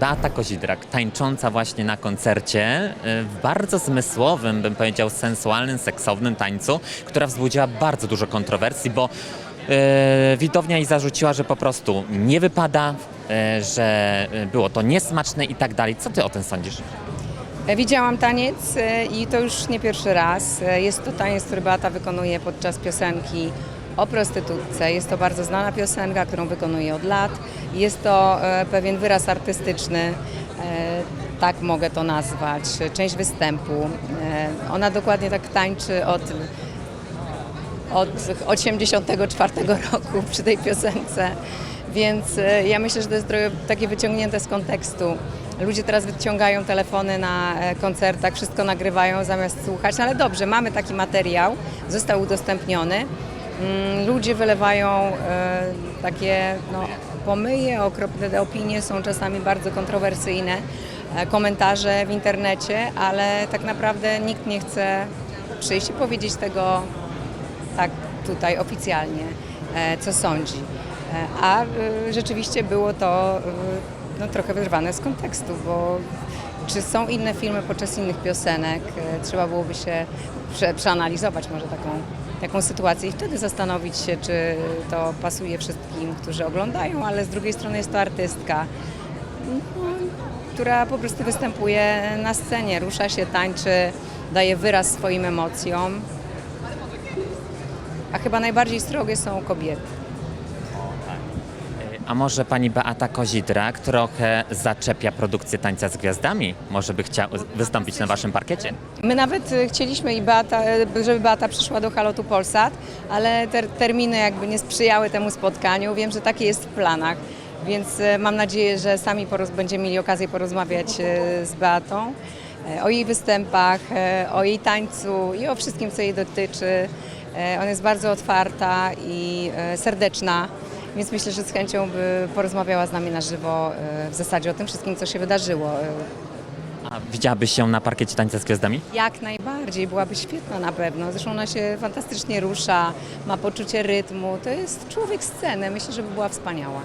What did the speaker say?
Beata Kozidrak, tańcząca właśnie na koncercie y, w bardzo zmysłowym, bym powiedział, sensualnym, seksownym tańcu, która wzbudziła bardzo dużo kontrowersji, bo y, widownia jej zarzuciła, że po prostu nie wypada, y, że y, było to niesmaczne i tak dalej. Co ty o tym sądzisz? Widziałam taniec e, i to już nie pierwszy raz. Jest to taniec, który Beata wykonuje podczas piosenki o prostytutce. Jest to bardzo znana piosenka, którą wykonuje od lat. Jest to e, pewien wyraz artystyczny, e, tak mogę to nazwać, część występu. E, Ona dokładnie tak tańczy od od 84 roku przy tej piosence, więc ja myślę, że to jest trochę takie wyciągnięte z kontekstu. Ludzie teraz wyciągają telefony na koncertach, wszystko nagrywają zamiast słuchać, no ale dobrze, mamy taki materiał, został udostępniony. Mm, Ludzie wylewają e, takie no, pomyje, okropne opinie są czasami bardzo kontrowersyjne, e, komentarze w internecie, ale tak naprawdę nikt nie chce przyjść i powiedzieć tego tak tutaj oficjalnie, e, co sądzi. A rzeczywiście było to no, trochę wyrwane z kontekstu, bo czy są inne filmy podczas innych piosenek? Trzeba byłoby się prze, przeanalizować może taką, taką sytuację i wtedy zastanowić się, czy to pasuje wszystkim, którzy oglądają, ale z drugiej strony jest to artystka, która po prostu występuje na scenie, rusza się, tańczy, daje wyraz swoim emocjom. A chyba najbardziej srogie są kobiety. A może pani Beata Kozidrak trochę zaczepia produkcję Tańca z Gwiazdami? Może by chciała wystąpić na waszym parkiecie? My nawet y, chcieliśmy, i Beata, y, żeby Beata przyszła do Halotu Polsat, ale ter, terminy jakby nie sprzyjały temu spotkaniu. Wiem, że takie jest w planach, więc y, mam nadzieję, że sami będziemy mieli okazję porozmawiać z Beatą o jej występach, o jej tańcu i o wszystkim, co jej dotyczy. Ona jest bardzo otwarta i serdeczna. Więc myślę, że z chęcią by porozmawiała z nami na żywo y, w zasadzie o tym wszystkim, co się wydarzyło. A widziałabyś się na parkiecie Tańca z Gwiazdami? Jak najbardziej, byłaby świetna na pewno. Zresztą ona się fantastycznie rusza, ma poczucie rytmu. To jest człowiek sceny. Myślę, że by była wspaniała.